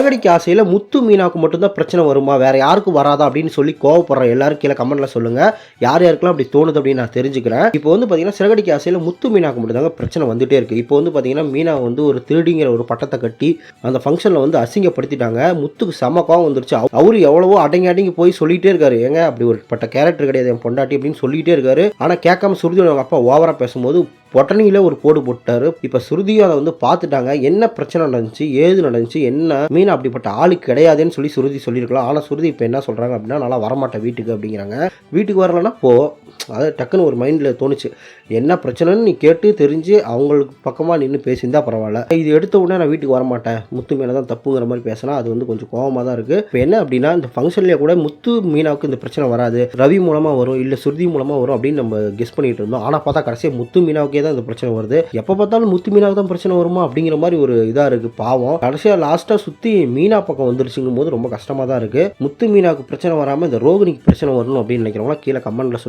சிறகடிக்க ஆசையில் முத்து மீனாவுக்கு மட்டும்தான் பிரச்சனை வருமா? வேற யாருக்கும் வராதா? அப்படின்னு சொல்லி கோவப்படுற எல்லாரும் கீழே கமெண்ட்டில் சொல்லுங்க. யார் யாருக்கெல்லாம் அப்படி தோணுது அப்படின்னு நான் தெரிஞ்சுக்கிறேன். இப்போ வந்து பார்த்தீங்கன்னா சிறகடிக்கு ஆசையில் முத்து மீனாவுக்கு மட்டும்தாங்க பிரச்சனை வந்துகிட்டே இருக்கு. இப்போ வந்து பார்த்தீங்கன்னா மீனா வந்து ஒரு திருடிங்கிற ஒரு பட்டத்தை கட்டி அந்த ஃபங்க்ஷனில் வந்து அசிங்கப்படுத்திட்டாங்க. முத்துக்கு செம கோவம் வந்துருச்சு. அவரு எவ்வளவோ அடங்கி அடங்கி போய் சொல்லிட்டே இருக்காரு. ஏங்க அப்படி ஒரு பட்ட கேரக்டர் கிடையாது என் பொண்டாட்டி அப்படின்னு சொல்லிட்டே இருக்காரு. ஆனால் கேட்காம சுருதி அவங்க அப்பா ஓவராக பேசும்போது பொட்டனியில் ஒரு கோடு போட்டாரு. இப்போ சுருதியும் அதை வந்து பார்த்துட்டாங்க. என்ன பிரச்சனை நடந்துச்சு? ஏது நடந்துச்சு? என்ன? மீன் அப்படிப்பட்ட ஆளு கிடையாதுன்னு சொல்லி சுருதி சொல்லியிருக்கலாம். ஆனால் சுருதி இப்போ என்ன சொல்கிறாங்க அப்படின்னா நல்லா வரமாட்டேன் வீட்டுக்கு அப்படிங்கிறாங்க. வீட்டுக்கு வரலன்னா போ. அது டக்குன்னு ஒரு மைண்டில் தோணுச்சு. என்ன பிரச்சனைன்னு நீ கேட்டு தெரிஞ்சு அவங்களுக்கு பக்கமாக நின்று பேசியிருந்தா பரவாயில்ல. இது எடுத்த உடனே நான் வீட்டுக்கு வரமாட்டேன். முத்து மீனை தான் தப்புங்கிற மாதிரி பேசினா அது வந்து கொஞ்சம் கோவமாக தான் இருக்குது இப்போ என்ன அப்படின்னா இந்த ஃபங்க்ஷன்லேயே கூட முத்து மீனாவுக்கு இந்த பிரச்சனை வராது. ரவி மூலமாக வரும் இல்லை சுருதி மூலமாக வரும் அப்படின்னு நம்ம கெஸ் பண்ணிகிட்டு இருந்தோம். ஆனால் பார்த்தா கடைசியாக முத்து மீனாவுக்கே தான் இந்த பிரச்சனை வருது. எப்போ பார்த்தாலும் முத்து மீனாவுக்கு தான் பிரச்சனை வருமா அப்படிங்கிற மாதிரி ஒரு இதாக இருக்குது பாவம். கடைசியாக லாஸ்ட்டாக சுற்றி மீனா பக்கம் வந்துருச்சுங்கும் போது ரொம்ப கஷ்டமாக தான் இருக்குது முத்து மீனாவுக்கு பிரச்சனை வராமல் இந்த ரோகிணிக்கு பிரச்சனை வரணும் அப்படின்னு நினைக்கிறவங்களா கீழே கமெண்ட்டில் சொல்லி